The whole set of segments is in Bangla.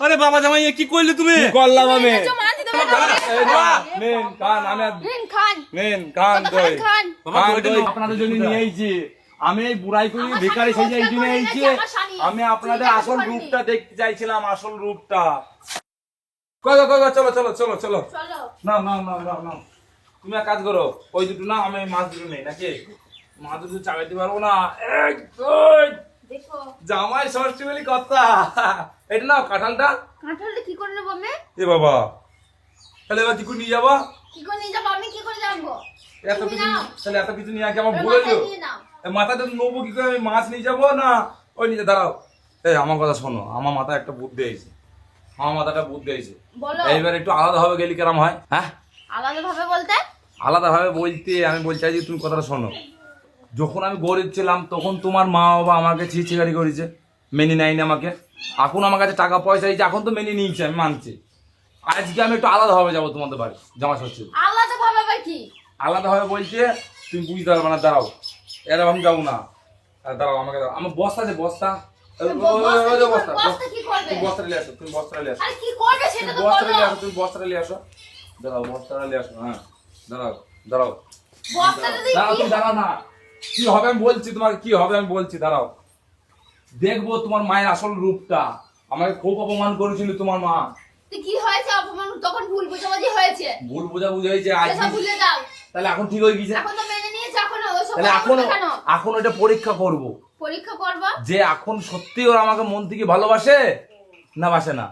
আরে বাবা কি তুমি আমি এসো, মা দিতে হবে না। এই না, নিন কান আমি আর- নিন, খান নিন কান দই খান, খান বাবা, কান দই আপনাদের জন্য আমি বুড়াই করি আমার ভিখারি স্বামী সেজে জন্য করে আইছি এনেছে, আমার আমি আপনাদের আসল। রূপটা দেখতে চাইছিলাম আসল রূপটা চলো চলো চলো চলো না না না না না তুমি এক কাজ করো ওই দুটো না আমি মাছ দুটো নেই নাকি মাছ দুটো চাগাইতে পারব না জামাই ষষ্ঠী বলি কথা। এটা না কাঁঠালটা। কাঁঠালটা কি করে নেব আমি? এ বাবা তাহলে এবার কি করে নিয়ে যাব? কি করে নিয়ে যাব? আমি কি করে জানব? এত কিছু তাহলে এত কিছু নিয়ে আগে আমার নেব কি করে আমি মাছ নিয়ে যাব? না ওই নিয়ে দাঁড়াও। এই আমার কথা শোনো আমার মাথায় একটা বুদ্ধি আমার মাথাটা বুদ্ধি এইবার একটু আলাদা ভাবে গেলি কেরাম হয় হ্যাঁ? আলাদা ভাবে বলতে? আলাদা ভাবে বলতে আমি বলতে চাই যে তুমি কথাটা শোনো। যখন আমি গরিব ছিলাম তখন তোমার মা বাবা আমাকে ছিচিগারি করেছে মেনে নেয়নি আমাকে। এখন আমার কাছে টাকা পয়সা দিয়েছে এখন তো মেনে নিয়েছে আমি মানছি। আজকে আমি একটু আলাদা ভাবে যাব তোমাদের বাড়ি জামা ষষ্ঠী আলাদা ভাবে আবার কি? আলাদা বলছে তুমি বুঝতে পারবে না দাঁড়াও। এরকম আমি যাব না। দাঁড়াও আমাকে দাঁড়াও। আমার বস্তা আছে বস্তা। বস্তা বস্তা নিয়ে আসো তুমি বস্তা নিয়ে আসো। বস্তা নিয়ে আসো তুমি বস্তা নিয়ে আসো। দাঁড়াও বস্তা নিয়ে আসো হ্যাঁ। দাঁড়াও দাঁড়াও। দাঁড়াও তুমি দাঁড়াও না। কি হবে আমি বলছি তোমার কি হবে আমি বলছি দাঁড়াও। দেখব তোমার মায়ের আসল রূপটা। আমাকে খুব অপমান করেছিল তোমার মা। কি হয়েছে অপমান? তখন ভুল বোঝাবুঝি হয়েছে। ভুল বোঝা বুঝে হয়েছে আজ ভুলে যাও। তাহলে এখন ঠিক হয়ে গেছে? এখন তো মেনে নিয়েছে এখন তাহলে এখন এখন এটা পরীক্ষা করব। পরীক্ষা করবা? যে এখন সত্যি ওরা আমাকে মন থেকে ভালোবাসে না বাসে না?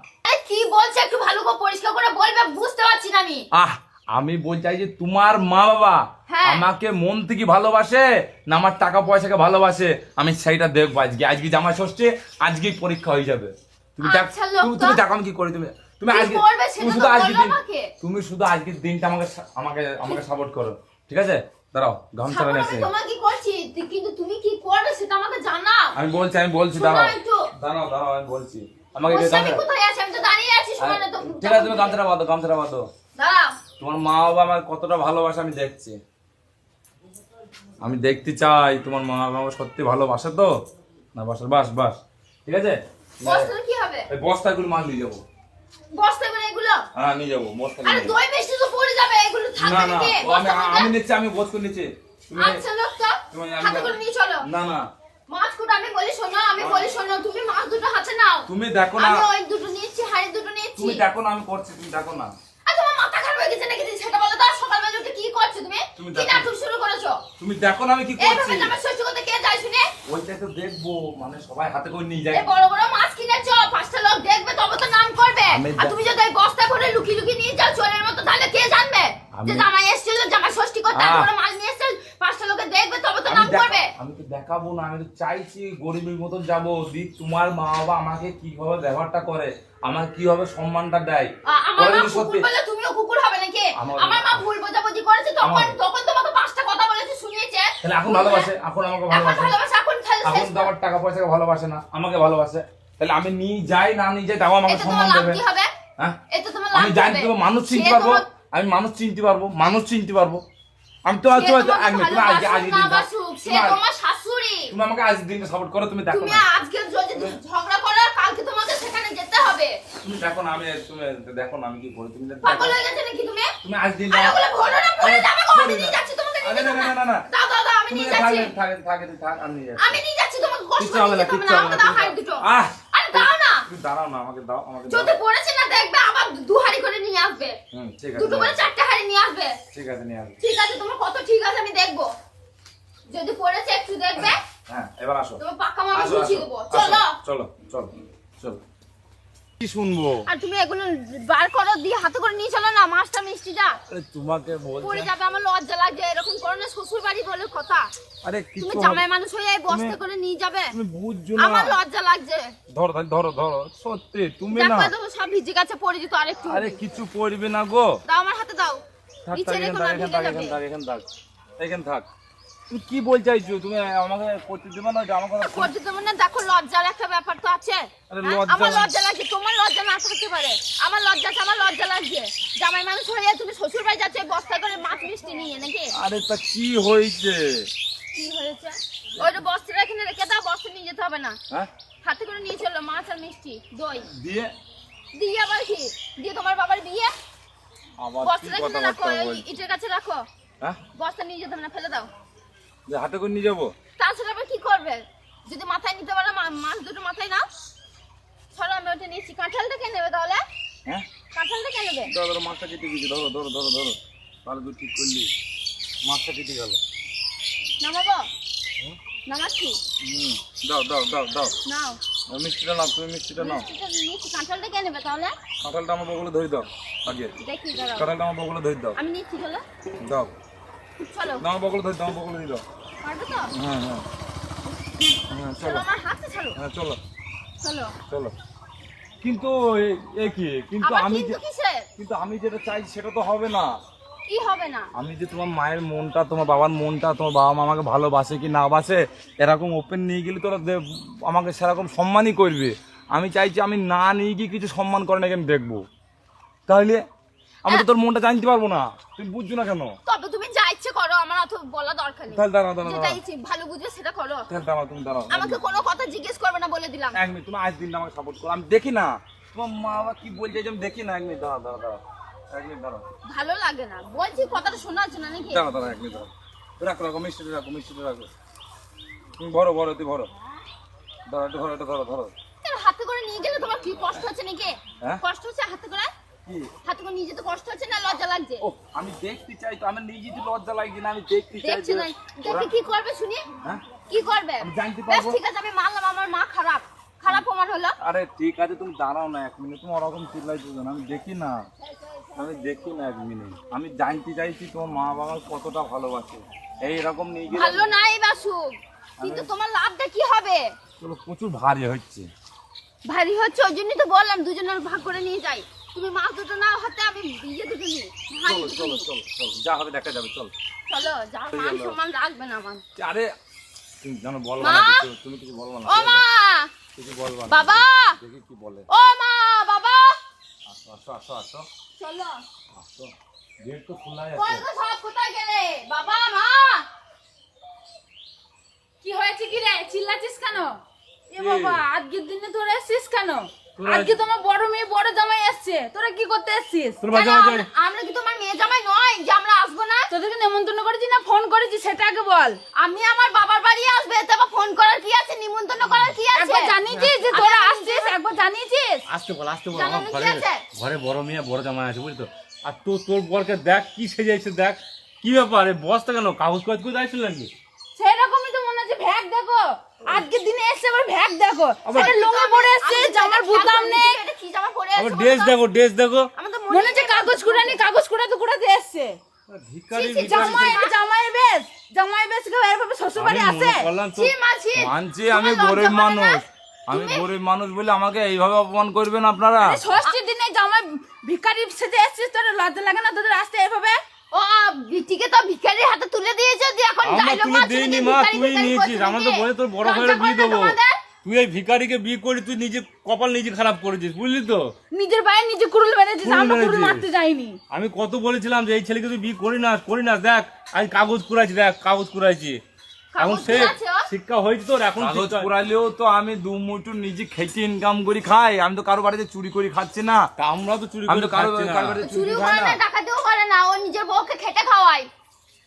কি বলছে? একটু ভালো করে পরিষ্কার করে বলবে বুঝতে পারছি না আমি। আহ আমি বলতে চাই যে তোমার মা বাবা। আমাকে মন থেকে ভালোবাসে না আমার টাকা পয়সাকে ভালোবাসে? আমি সেইটা দেখব আজকে। আজকে জামা ষষ্ঠী আজকেই পরীক্ষা হয়ে যাবে। তুমি আচ্ছা। তুমি- দেখো আমি কি করি। তুমি তুমি আজকে তুমি শুধু আজকে দিন তুমি শুধু আজকের দিনটা আমাকে আমাকে আমাকে সাপোর্ট করো। ঠিক আছে? দাঁড়াও গামছা সাপোর্ট নিয়ে আমি তোমাকে করছি কিন্তু তুমি কি করবে সেটা আমাকে জানাও। আমি বলছি আমি বলছি দাঁড়াও। দাঁড়াও দাঁড়াও আমি বলছি। আমাকে ওর যে স্বামী গামছা- কোথায় আছে? আমি তো দাঁড়িয়ে আছি সময় তো। ঠিক আছে তুমি গামছাটা বাঁধো গামছাটা বাঁধো দাঁড়াও। তোমার মা বাবা আমার কতটা ভালোবাসা আমি দেখছি। আমি দেখতে চাই তোমার মা বাবা সত্যি ভালোবাসে তো? না বাসে বাস বাস। ঠিক আছে? বস্তার কি হবে? এই বস্তাগুলো মাল নিয়ে যাব। এগুলো? হ্যাঁ নিয়ে যাব বস্তা আরে দই মিষ্টি তো পড়ে যাবে এগুলো থাকবে না নাকি আমি আমি করে তুমি আচ্ছা লোক তো তুমি আমি- হাতে করে নিয়ে চলো। না না। মাছ কুটো আমি বলি শোনো আমি বলি শোনো তুমি মাছ দুটো হাতে নাও। তুমি দেখো না। আমি ওই দুটো হাড়ি দুটো তুমি দেখো না আমি করছি তুমি দেখো না। আর তোমার মাথা খারাপ হয়ে গেছে নাকি? সেটা বলো তো আর সকালবেলা উঠে কি করছ তুমি? নাটক শুরু করেছ? তুমি দেখো না আমি কি করছি। এইভাবে আমার শ্বশুর কে যায় শুনে? ওইটাই তো দেখব মানে সবাই হাতে করে নিয়ে যায়। এই বড় বড় মাছ কিনেছো পাঁচটা লোক দেখবে তবে তো নাম করবে। আর তুমি যদি বস্তা করে লুকিয়ে লুকিয়ে নিয়ে যাও চোরের মতো তাহলে কে জানবে? যে জামাই এসেছিল জামাই ষষ্ঠী করতে বড় মাছ নিয়ে এসেছে পাঁচটা লোকে দেখবে তবে তো নাম করবে। আমি তো দেখাবো না আমি তো চাইছি গরিবের মতন যাব। দি তোমার মা বাবা আমাকে কীভাবে ব্যবহারটা করে আমার কীভাবে সম্মানটা দেয়? আমার মা সত্যি কুকুর বলে তুমিও কুকুর হবে নাকি আমার- মা ভুল বোঝাবুঝি করেছে তখন তখন তোমাকে পাঁচটা কথা বলেছে শুনিয়েছে। তাহলে এখন ভালোবাসে এখন আমাকে ভালোবাসে। এখন এখন তো আমার টাকা পয়সাকে ভালোবাসে না আমাকে ভালোবাসে। তাহলে আমি নিয়ে যাই না নিয়ে যাই তাও আমাকে সম্মান দেবে। কি হবে? হ্যাঁ? আমি কি জানতে হবে? মানুষ চিনতে পারব আমি মানুষ চিনতে পারব মানুষ চিনতে পারব। আমি তো তোমাকে এক মিনিট, তুমি আজকে আজকে না দিনটা বাসুক, সে তুমি তোমার শাশুড়ি। তুমি আমাকে আজ দিনটা সাপোর্ট করো তুমি দেখো তুমি না। আজকে যদি ঝগড়া করো কালকে তোমাকে সেখানে যেতে হবে? তুমি দেখো না আমি তুমি দেখো না আমি কি করি? তুমি পাগল হয়ে গেছে নাকি তুমি? তুমি আজ দিন আরে ওগুলো ঘটনা পড়ে যাবে গো, আমি না। যাচ্ছি তোমাকে আরে না, না, না, না। দাও দাও দাও আমি নিয়ে যাচ্ছি। থাকে থাকে থাকে আমি নিয়ে যাচ্ছি। আমি নিয়ে যাচ্ছি তোমাকে কষ্ট হবে না কিচ্ছু হবে না আমাকে দাও কিচ্ছু হাড়ি দুটো আহ আরে দাও না। তুমি দাঁড়াও না আমাকে দাও আমাকে যদি পড়েছে না দেখবে আবার দু হাড়ি করে নিয়ে আসবে। হুম ঠিক আছে দুটো করে চারটে হাড়ি নিয়ে আসবে। ঠিক আছে নিয়ে আসবে। ঠিক আছে তোমার কত ঠিক আছে আমি দেখব। যদি পড়েছে একটু দেখবে। হ্যাঁ এবার আসো। তোমার পাক্কা মামা বুঝিয়ে দেবো। চলো। চলো চলো চলো। কি শুনব? আর তুমি এগুলো বার করো দিয়ে হাতে করে নিয়ে চলো না মাছটা মিষ্টিটা। আরে তোমাকে পড়ে যাবে আমার লজ্জা লাগছে এরকম করো না শ্বশুর বাড়ি বলে কথা। আরে তুমি কিছু জামাই মানুষ হয়ে এই বস্তা করে নিয়ে যাবে। তুমি বুঝছ না। আমার লজ্জা লাগছে। ধরো ধরো ধরো। সত্যি তুমি না। দেখো তো সব ভিজে গেছে পড়ে যেত আরেকটু। আরে কিছু পড়বে না গো। দাও আমার হাতে দাও। থাক নিচে রেখো না ভিজে যাবে। এখান থাক। এখান থাক। তুমি কি বলতে চাইছো? তুমি আমাকে করতে দেবে না কথা করতে দেবো না? দেখো লজ্জার একটা ব্যাপার তো আছে। হ্যাঁ? আমার লজ্জা তোমার লজ্জা না থাকতে পারে। আমার লজ্জা আমার লজ্জা লাগছে। জামাই মানুষ হয়ে তুমি শ্বশুর বাড়ি যাচ্ছে বস্তা করে মাছ মিষ্টি নিয়ে নাকি? আরে তা কি হয়েছে? কি হয়েছে? ওইটা বস্তাটা এখানে রেখে দাও বস্তা নিয়ে যেতে হবে না। হ্যাঁ? হাতে করে নিয়ে চলো মাছ আর মিষ্টি দই। দিয়ে? দিয়ে আবার কি? দিয়ে তোমার বাবার বিয়ে? বস্তাটা কিনে রাখো? ইটের কাছে রাখো। হ্যাঁ? বস্তা নিয়ে যেতে হবে না ফেলে দাও। যে হাতে করে নিয়ে যাব। তাছাড়া আবার কি করবে? যদি মাথায় নিতে পারো মাছ দুটো মাথায় নাও। ছড়া আমি ওটা নিয়েছি। কাঁঠালটা কে নেবে তাহলে? হ্যাঁ? কাঁঠালটা কে নেবে? ধরো ধরো মাছটা কেটে গেছে। ধরো ধরো ধরো ধরো। তাহলে তুই ঠিক করলি। মাছটা কেটে গেল। নামাবো? নামাচ্ছি? হুম। দাও দাও দাও দাও। নাও। মিষ্টিটা নাও তুমি মিষ্টিটা নাও। কাঁঠালটা কে নেবে তাহলে? কাঁঠালটা আমার বগলে ধরে দাও। আগে। কাঁঠালটা আমার বগলে ধরে দাও। আমি নিচ্ছি চলো। দাও। চলো। আমার বগলে ধরে দাও আমার বগলে দাও পারবে তো? হ্যাঁ হ্যাঁ। হ্যাঁ চলো। আমার হাতে হ্যাঁ চলো। চলো। চলো। কিন্তু এ- কি? কিন্তু আমি কিন্তু যে- আমি যেটা চাইছি সেটা তো হবে না। কি হবে না? আমি যে তোমার মায়ের মনটা তোমার বাবার মনটা তোমার বাবা মা আমাকে ভালোবাসে কি না বাসে এরকম ওপেন নিয়ে গেলে তোরা আমাকে সেরকম সম্মানই করবে। আমি চাইছি আমি না নিয়ে গিয়ে কিছু সম্মান করে নাকি আমি দেখব। তাহলে আমি তো তোর মনটা জানতে পারব না। তুমি বুঝছ না কেন? তবে তুমি যা ইচ্ছে করো আমার অত বলা দরকার নেই। তাহলে দাঁড়াও দাঁড়াও যেটা ইচ্ছে ভালো বুঝবে সেটা করো। তাহলে দাঁড়াও তুমি দাঁড়াও আমাকে কোনো কথা জিজ্ঞেস করবে না বলে দিলাম। এক মিনিট তুমি আজ দিনটা আমাকে সাপোর্ট করো। আমি দেখি না। তোমার মা বাবা কি বলছে যে আমি দেখি না? এক মিনিট দাঁড়াও দাঁড়াও দাঁড়াও। এক মিনিট দাঁড়াও। ভালো লাগে না। বলছি কথাটা শোনা হচ্ছে না নাকি? দাঁড়াও দাঁড়াও এক মিনিট দাঁড়াও। রাখো রাখো মিষ্টিটা রাখো মিষ্টিটা রাখো। তুমি ভরো ভরো তুই ভরো। ধরো একটু ধরো একটু ধরো ধরো। হাতে করে নিয়ে গেলে তোমার কি কষ্ট হচ্ছে নাকি? হ্যাঁ? কষ্ট হচ্ছে হাতে করে? হাতে করে নিয়ে যেতে কষ্ট হচ্ছে না? লজ্জা লাগছে? ও আমি দেখতে চাই তো আমি নিজে তো লজ্জা লাগছে না আমি দেখতে চাই দেখছি না? দেখে কি করবে শুনি? হ্যাঁ? কি করবে? আমি জানতে পারব। ঠিক আছে আমি মানলাম আমার মা খারাপ। খারাপ হলো। আরে ঠিক আছে তুমি দাঁড়াও না এক মিনিট তুমি ওরকম কেন? আমি দেখি না। আমি দেখি না এক মিনিট। আমি জানতে চাইছি তোমার মা বাবা কতটা ভালোবাসে। এইরকম নিয়ে গেলে ভালো নাই বাসুক কিন্তু তোমার লাভটা কি হবে? চলো প্রচুর ভারী হচ্ছে। ভারী হচ্ছে ওই জন্যই তো বললাম দুজনের ভাগ করে নিয়ে যাই। তুমি মাছ দুটো নাও হাতে আমি বিয়ে দুটো নিই। চলো চলো চলো চলো যা হবে দেখা যাবে চলো। চলো যা মান সম্মান রাখবে না আমার আরে তুমি জানো বলবা না তুমি কিছু বলবা না ও মা! কিছু বলবা না বাবা! দেখি কি বলে। ও মা বাবা! আসো আসো আসো আসো। চলো। আসো। গেট তো খোলা কই আছে সব কোথায় গেলে? বাবা মা! কি হয়েছে কি রে? চিল্লাছিস কেন? এ বাবা আজকের দিনে তোরা এসছিস কেন? আজকে তোমার বড় মেয়ে বড় জামাই এসছে। তোরা কি করতে বাজে আমরা- কি তোমার মেয়ে জামাই নয় যে আমরা আসব না? তোদেরকে নেমন্তন্ন করেছি না? ফোন করেছি সেটা আগে বল। আমি আমার বাবার বাড়ি আসবে ফোন করার কি আছে? নিমন্ত্রণ করার কি আছে? একবার জানিয়েছিস যে তোরা আসছিস? একবার জানিয়েছিস? আসতে বল আসতে বল আমার ঘরে ঘরে বড় মেয়ে বড় জামাই আছে বুঝলি তো? আর তোর তোর বরকে দেখ কি সেজেছে দেখ। কি ব্যাপারে? বসটা কেন? কাগজ কাজ করে যাইছিল নাকি সেরকমই তো মনে হচ্ছে ভ্যাগ দেখো আজকের দিনে আবার ভ্যাগ দেখো। লুঙ্গি পরে জামার বুতাম নেই। এটা কি জামা পরে ড্রেস দেখো ড্রেস দেখো। তো মনে হচ্ছে কাগজ কুড়ানি কাগজ কুড়াতে কুড়াতে এসছে। ভিখারি ছি, ছি, জামাই বেশ জামাই বেশ কেউ এভাবে শ্বশুর বাড়ি আসে ছি, মা, ছি। মানছি তোমার আমি গরিব মানুষ। আমি গরিব মানুষ বলে আমাকে এইভাবে অপমান করবেন আপনারা? ষষ্ঠীর দিনে জামাই ভিখারি সেজে এসছিস তোর লজ্জা লাগে না তোদের আসতে এভাবে ও বিটিকে তো ভিখারির হাতে তুলে দিয়েছে যে এখন আমরা ডায়লগ তুলে দিইনি মা তুই নিয়েছিস। আমরা তো বলে তোর বড় বিয়ে দেবো। তুই এই ভিখারিকে বিয়ে করে তুই নিজে কপাল নিজে খারাপ করেছিস বুঝলি তো? নিজের পায়ে নিজে কুরুল মেরেছিস কুড়ুল আমরা কুরুল মেরেছিস। মারতে যাইনি। আমি কত বলেছিলাম যে এই ছেলেকে তুই বিয়ে করি না করি না দেখ আমি কাগজ কুড়াইছি দেখ কাগজ কুড়াইছি। এখন কাগজ সে কুড়াচ্ছ? শিক্ষা হয়েছে তোর এখন কাগজ কুড়াইলেও তো আমি দু মুঠো নিজে খেতে ইনকাম করি খাই। আমি তো কারও বাড়িতে চুরি করে খাচ্ছি না। আমরা তো চুরি করে কারও কারও বাড়িতে চুরি চুরি খাই করে না। না ডাকাতিও করে না ও নিজের বউকে খেটে খাওয়ায়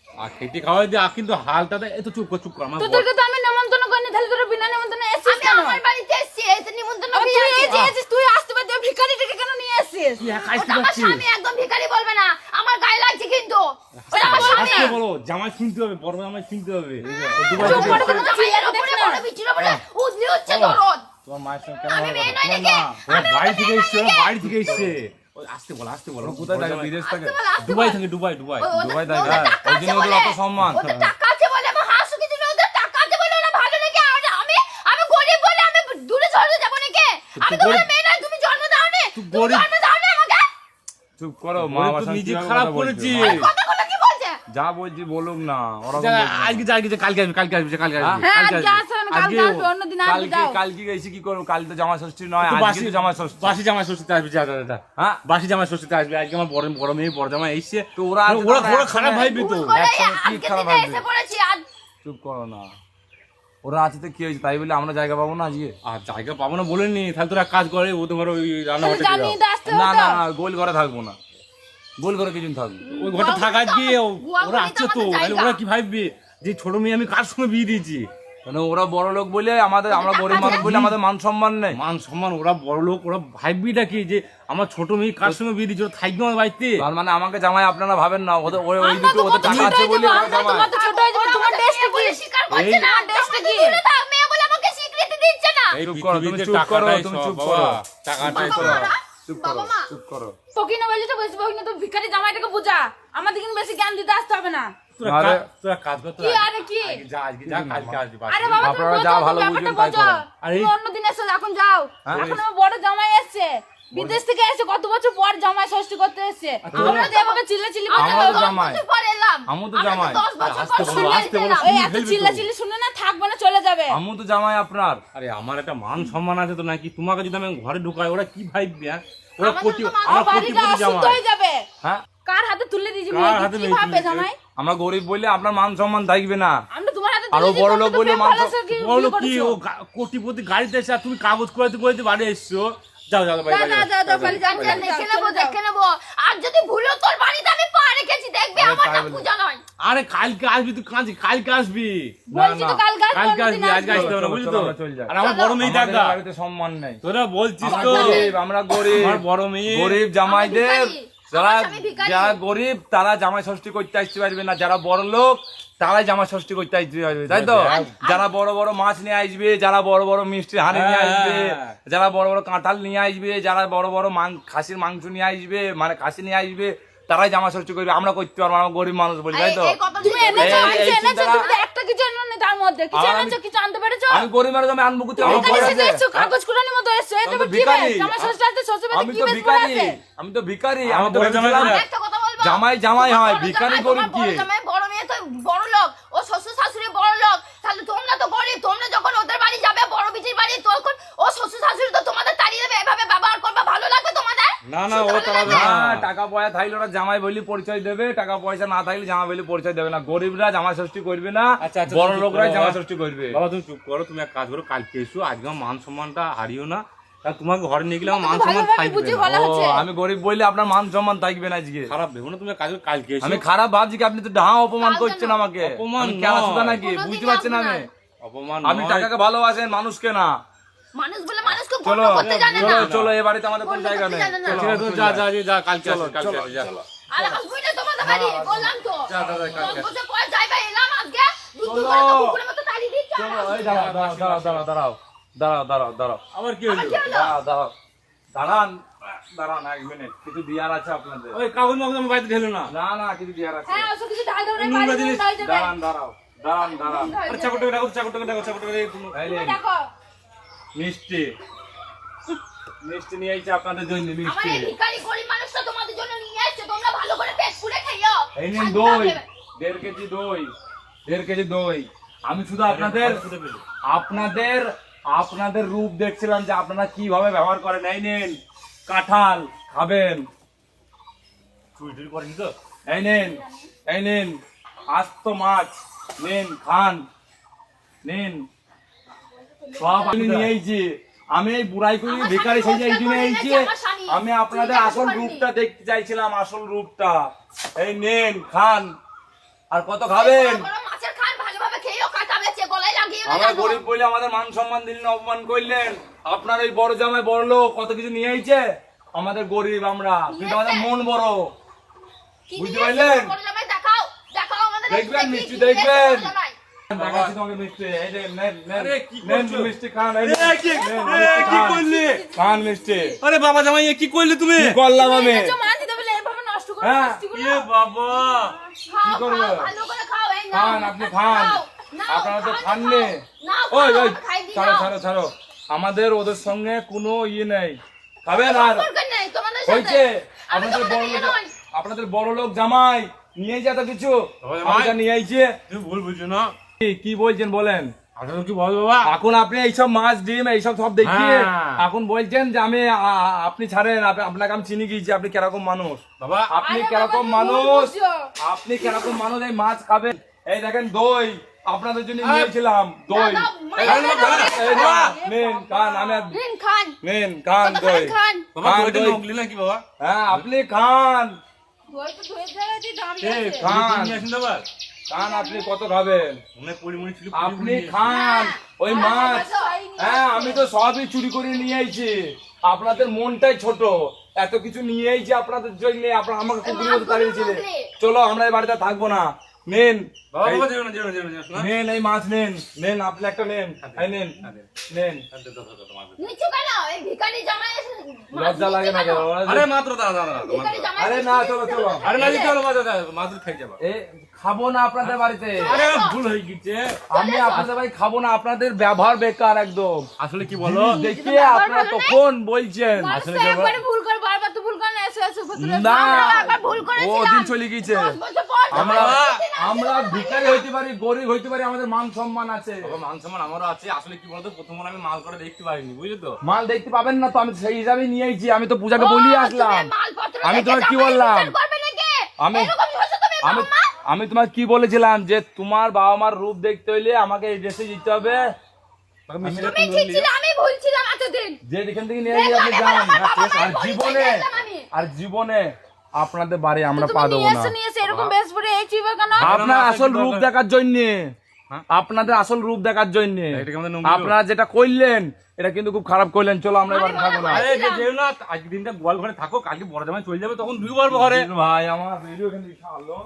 আর খেতে খাওয়াই দিয়ে আর কিন্তু হালটা এত চুপ কর চুপ কর আমার তোদেরকে তো আমি নেমন্তন্ন করিনি তাহলে তোরা বিনা নেমন্তন্ন এসছিস আমি আমার বাড়িতে এসেছি এই তো নিমন্ত্রণ আবার তুই এই যে এসেছিস তুই আসতে পারতি ওই ভিখারিটাকে কেন নিয়ে এসছিস? তুই একা আসতে আমার পারছিস স্বামী একদম ভিখারি বলবে না আমার গায়ে লাগছে কিন্তু। ওটা আমার স্বামী। আজকে বলো জামাই শুনতে হবে বড় জামাই শুনতে হবে। ও চুপ থেকে করে এসছে। বলো। জামাইয়ের উপরে বড় বিচির উপরে উজলি হচ্ছে দরদ তোমার মায়ের সঙ্গে কেন আমি মেয়ে নই নাকি? আমি বাড়ি থেকে এসছে? বাড়ি থেকে এসছে। আসতে বলো আসতে বলো। কোথায় থাকে বিদেশ থাকে। আসতে বলো, আসতে দুবাই বলো। Dubai Dubai. দুবাই থাকে ওদের টাকা ওই জন্য ওদের অত সম্মান। ওদের টাকা আছে বলে আমার হাসু কিছু না ওদের টাকা আছে বলে ওরা ভালো নাকি? আর আমি আমি গরিব বলে আমি দূরে সরে যাব নাকি? আমি তুই তোমার গরিব- মেয়ে না তুমি জন্ম দাওনি। তুই তুমি গরিব- জন্ম দাওনি আমাকে? চুপ করো মা নিজে খারাপ করেছি যা বলছি বলুক না। আজকে আজকে কালকে আসবি কালকে আসবি কালকে আসবি হ্যাঁ, কালকে আসবি। কালকে অন্যদিন আসবে, কালকে কালকে গেছি কি করব? কাল তো জামা ষষ্ঠী নয় আজকে বাসি তো জামা ষষ্ঠী বাসি জামাই ষষ্ঠীতে আসবি যা হ্যাঁ? বাসি জামাই ষষ্ঠীতে আসবি আজকে আমার বড় বড় মেয়ে বড় জামাই এসছে। তো ওরা ওরা খারাপ তো। কি খারাপ চুপ করো না। ওরা আছে তো কি হয়েছে? তাই বলে আমরা জায়গা পাবো না আজকে? আর জায়গা পাবো না বলেনি তাহলে তোরা কাজ করে ও তোমার ওই রান্না না না না গোল ঘরে থাকব না। গোল ঘরে কিছুদিন থাকব। ওই ঘরটা থাকা দিয়ে ওরা আছে তো। ওরা কি ভাববে? যে ছোট মেয়ে আমি কার সঙ্গে বিয়ে দিয়েছি? কেন ওরা বড় লোক বলে আমাদের আমরা গরিব মানুষ বলে আমাদের মান সম্মান নেই। মান সম্মান ওরা বড় লোক ওরা ভাববিটা কি যে আমার ছোট মেয়ে কার সঙ্গে বিয়ে ওরা থাকবে আমার বাড়িতে? তার মানে আমাকে জামাই আপনারা ভাবেন না। ওদের ওই ওই দুটো ওদের টাকা আছে বলে ওরা জামাই। তোমার তো ছোট হয়ে যাব, তোমার ড্রেসটা কি? স্বীকার করছে না। দেশটা কি? মেয়ে বলে আমাকে স্বীকৃতি দিচ্ছে না। এই চুপ করো, তুমি চুপ করো, তুমি চুপ করো। চুপ করো, চুপ করো চুপ করো। বলছি তো বলছি ফকিনা তো ভিখারি জামাইটাকে বোঝা। আমাদের কিন্তু বেশি জ্ঞান দিতে আসতে হবে না। আপনারা যা ভালো তাই করেন। অন্যদিন এসো এখন যাও? এখন আমার বড় জামাই এসছে। বিদেশ থেকে এসে কত বছর পর জামাই ষষ্ঠী করতে এসছে? আমরা যে চিল্লা চিল্লি করতে জামাই। পর এলাম। আমু তো জামাই। দশ বছর আসতে পর বলো, শুনে বলো, এই এত চিল্লা চিল্লি শুনে না থাকবে না চলে যাবে। আমু তো জামাই আপনার। আরে আমার একটা মান সম্মান আছে তো নাকি? তোমাকে যদি আমি ঘরে ঢুকাই ওরা কি ভাববে হ্যাঁ? ওরা কোটি আমার জামাই। হয়ে যাবে। হ্যাঁ? কার হাতে তুলে দিয়েছি? কার হাতে কি ভাববে জামাই? আমরা গরিব বললে আপনার মান সম্মান থাকবে না। আমরা তোমার হাতে আরও বড় লোক বলে মান কি কি ও কোটিপতি গাড়িতে এসে তুমি কাগজ করাতে করাতে বাড়ি এসছো? যাও যাও বাড়ি না, যাও, যাও, খালি। দেখে নেব দেখে নেব। আর যদি ভুলো তোর বাড়িতে আমি পা রেখেছি দেখবি আরে আমার না পূজা নয়। আরে কালকে আসবি তুই কাঁদছি কালকে আসবি। বলছি তো কালকে আসব, কালকে আসবি আজকে আসতে হবে বুঝলি তো। আর আমার বড় মেয়ে বাড়িতে সম্মান নেই। তোরা বলছিস তো গরিব আমরা গরিব। আমার বড় মেয়ে। গরিব জামাইদের। যারা। যারা গরিব তারা জামাই ষষ্ঠী করতে আসতে পারবে না যারা বড় লোক তারাই জামা ষষ্ঠী করতে আসতে পারবে তাই তো হ্যাঁ। যারা বড় বড় মাছ নিয়ে আসবে যারা বড় বড় মিষ্টি হাঁড়ি নিয়ে আসবে হ্যাঁ। যারা বড় বড় কাঁঠাল নিয়ে আসবে যারা বড় বড় খাসির মাংস নিয়ে আসবে মানে খাসি নিয়ে আসবে তারাই জামা ষষ্ঠী করবে আমরা করতে পারব আমরা গরিব মানুষ বলি তাই তো? আমি তো আমি তো ভিকারি আমি তো জামাই জামাই হয়। ভিকারি গরিব কি? না না ও তারা না টাকা পয়সা থাকলে ওরা জামাই বলি পরিচয় দেবে টাকা পয়সা না থাকলে জামাই বলি পরিচয় দেবে না। গরিবরা জামাই ষষ্ঠী করবে না আচ্ছা, আচ্ছা, বড় জামাই ষষ্ঠী করবে। বাবা তুমি চুপ করো তুমি এক কাজ করো কালকে এসো আজকে আমার মান সম্মানটা হারিও না। তোমাকে ঘরে নিয়ে গেলে মান সম্মান থাকবে। আমি গরিব বললে আপনার মান সম্মান থাকবে না আজকে। খারাপ ভেবো না তুমি কাজ কালকে আমি খারাপ ভাবছি কি আপনি তো ডাহা অপমান করছেন আমাকে। অপমান কেনা নাকি? বুঝতে পারছেন আমি। অপমান আপনি। টাকাকে ভালোবাসেন মানুষকে না। মানুষ চলো চলো চলো এ বাড়িতে আমাদের কোন জায়গা নেই। ঠিক আছে যা যা যা কালকে চলো কালকে যা। চলো। দাঁড়াও দাঁড়াও দাঁড়াও দাঁড়াও দাঁড়াও কি হলো? দাঁড়াও দাঁড়াও দাঁড়ান দাঁড়ান এক মিনিট কিছু দিয়ার আছে আপনাদের। ওই কাগজ মাগজ আমি বাড়িতে না। না না কিছু দিয়ার আছে। দাঁড়ান দাঁড়াও দাঁড়ান দাঁড়ান। আরে চাকুটাকে দেখো চাকুটাকে দেখো চাকুটাকে দেখো। মিষ্টি। মিষ্টি নিয়ে আইছি আপনাদের জন্য আমার মিষ্টি এই ভিখারি গরিব মানুষটা তোমাদের জন্য নিয়ে আসছে তোমরা ভালো করে পেট পুড়ে খাইও। এই নিন দই। দেড় কেজি দই দেড় কেজি দই। আমি শুধু আপনাদের আপনাদের আপনাদের রূপ দেখছিলাম যে আপনারা কীভাবে ব্যবহার করেন। এই নিন কাঁঠাল খাবেন। করেনি তো? এই নিন এই নিন আস্ত মাছ নিন খান। নিন। সব আমি নিয়ে আইছি। আমি এই বুড়াই করে ভিকারি সেজে এই জন্য। আমি আপনাদের আসল রূপটা দেখতে চাইছিলাম আসল রূপটা। এই নিন খান। আর কত খাবেন? আমরা গরিব বলে আমাদের মান সম্মান দিলেন অপমান করলেন। আপনার এই বড় জামাই বড় লোক কত কিছু নিয়ে আইছে আমাদের গরিব আমরা কিন্তু আমাদের মন বড়। বুঝতে পারলেন? দেখবেন, মিষ্টি দেখবেন। আমাদের ওদের সঙ্গে কোনো ইয়ে নেই। খাবেন আর? হয়েছে? আপনাদের বড় লোক আপনাদের বড় লোক জামাই নিয়ে যা কিছু। নিয়ে আইছে। তুমি ভুল বুঝছ না। কি- বলছেন বলেন? আসলে কি বল বাবা? এখন আপনি এইসব মাছ ডিম এইসব সব দেখিয়ে হ্যাঁ। এখন বলছেন যে আমি আপনি ছাড়েন আপনাকে আমি চিনি গিয়েছি আপনি কীরকম মানুষ? বাবা। আপনি কীরকম মানুষ? আপনি কীরকম মানুষ? এই মাছ খাবেন। এই দেখেন দই আপনাদের জন্য নিয়েছিলাম দই। নেন খান আমি নিন খান। খান। নাকি বাবা? হ্যাঁ আপনি খান। খান। খান আপনি কত খাবেন? মনে আপনি খান। ওই মাছ। হ্যাঁ আমি তো সবই চুরি করে নিয়ে আইছি। আপনাদের মনটাই ছোট। এত কিছু নিয়ে আইছি আপনাদের জন্য আপনারা আমাকে কুকুরের মতো তাড়িয়েছিলেন চলো আমরা এই বাড়িতে থাকব না। নেন। নেন এই মাছ নেন। নেন আপনি একটা নেন। এই নেন। নেন। লজ্জা লাগে না? আরে মাত্র আরে না চলো চলো। আরে না মাছ খাই যাবা। এ খাব না আপনাদের বাড়িতে। আরে ভুল হয়ে গেছে। আমি আপনাদের বাড়ি খাব না আপনাদের ব্যবহার বেকার একদম। আসলে কি বলো? দেখে আপনারা তখন বলছেন? একবারে ভুল করে বারবার তো ভুল করে না এসে এসে ভেতরে না। আমরা একবার ভুল ও দিন চলে গেছে দশ বছর পর আমরা আমরা ভিখারি হইতে পারি গরিব হইতে পারি আমাদের মান সম্মান আছে। মান সম্মান আমারও আছে। আসলে কি বলতো প্রথমবার আমি করে দেখতে পারিনি বুঝলি তো? মাল দেখতে পাবেন না তো আমি সেই হিসাবে নিয়ে আইছি আমি তো পূজাকে বলি আসলাম। আমি তোমার কি বললাম? আমি- আমি আমি তোমার কি বলেছিলাম? যে তোমার বাবা মার রূপ দেখতে হইলে আমাকে এই ড্রেসে যেতে হবে। যে এখান থেকে নিয়ে আপনি যান আর জীবনে। আর জীবনে আপনাদের বাড়ি আমরা পা দেবো না। আপনার আসল রূপ দেখার জন্য। হ্যাঁ? আপনাদের আসল রূপ দেখার জন্য? আপনারা যেটা করলেন এটা কিন্তু খুব খারাপ করলেন চলো আমরা এবার থাকব না আরে যেও না আজকে দিনটা গোয়াল ঘরে থাকো কালকে বড় জামাই চলে যাবে তখন দুই ঘরে। ভাই আমার ভিডিও ছাড়লো